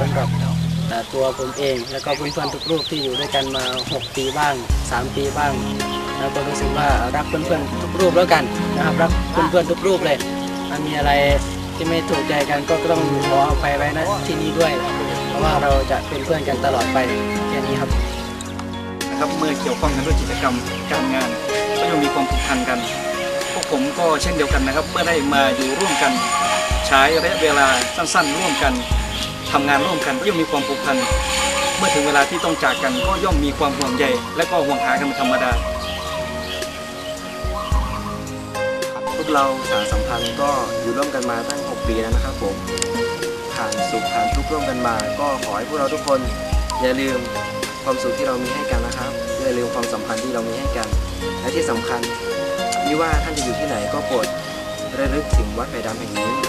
สำหรับเอ่อตัวผมเอง แล้วก็เพื่อนๆทุกรูปที่อยู่ด้วยกันมา 6 ปีบ้าง 3 ปีบ้างแล้วก็รู้สึกว่ารักเพื่อนๆทุกรูปแล้วกันนะครับรักเพื่อนๆทุกรูปเลยถ้ามีอะไรที่ไม่ถูกใจกันก็ต้องขออภัยไว้นะที่นี้ด้วย เพราะว่าเราจะเป็นเพื่อนกันตลอดไปแค่นี้ครับนะครับเมื่อเกี่ยวข้องกันด้วยกิจกรรมการงาน ก็ยังมีความผูกพันกันพวกผมก็เช่นเดียวกันนะครับ เมื่อได้มาอยู่ร่วมกัน ใช้ระยะเวลาสั้นๆ ร่วมกันทำงานร่วมกันก็ย่อมมีความผูกพันเมื่อถึงเวลาที่ต้องจากกันก็ย่อมมีความห่วงใยและก็ห่วงหากันเป็นธรรมดาพวกเราสารสัมพันธ์ก็อยู่ร่วมกันมาตั้ง 6 ปีแล้วนะครับผมผ่านสุขผ่านทุกข์ร่วมกันมา ก็ขอให้พวกเราทุกคนอย่าลืมความสุขที่เรามีให้กันนะครับอย่าลืมความสัมพันธ์ที่เรามีให้กัน และที่สำคัญไม่ว่าท่านจะอยู่ที่ไหนก็โปรดระลึกถึงวัดไผ่ดำแห่งนี้